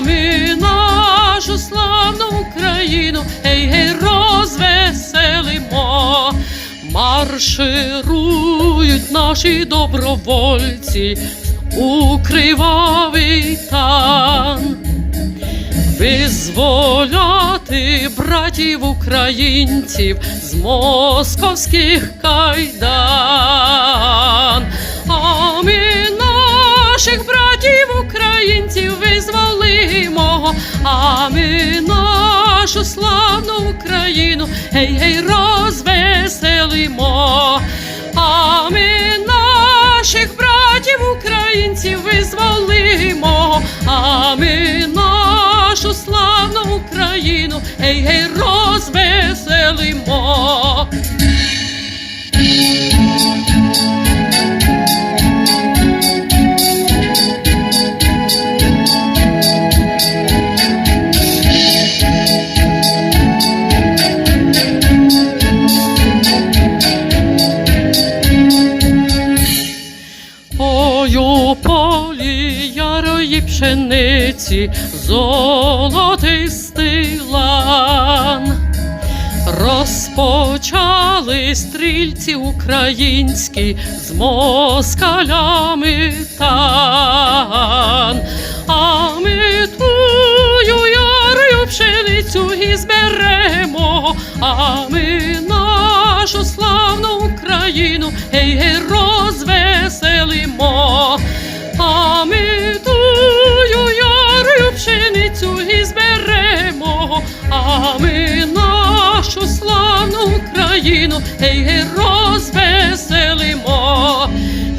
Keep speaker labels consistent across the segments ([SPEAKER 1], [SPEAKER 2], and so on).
[SPEAKER 1] ми нашу славну Україну гей гей розвеселимо. Марширують наші добровольці у кривавий тан. Визволяти братів українців з московських кайдан. А ми нашу славну Україну гей гей розвеселимо. А ми наших братів українців визволимо, а ми нашу славну Україну гей гей розвеселимо. Пшениці золотистий лан. Розпочали стрільці українські з москалями тан. А ми тую ярою пшеницю і зберемо, а ми ми нашу славну Україну гей розвеселимо.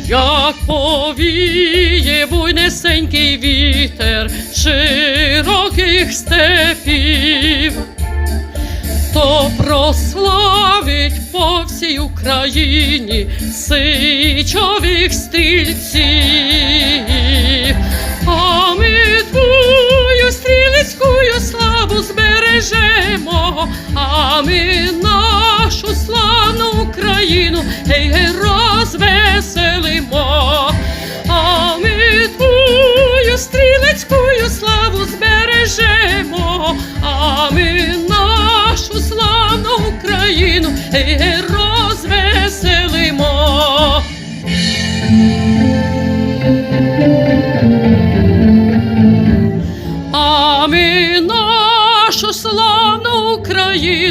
[SPEAKER 1] Як повіє буйнесенький вітер широких степів, то прославить по всій Україні сичових стрільців. А ми нашу славну Україну гей гей розвеселимо. А ми твою стрілецькую славу збережемо, а ми нашу славну Україну гей гей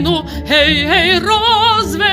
[SPEAKER 1] Україну, гей, гей, розвеселимо.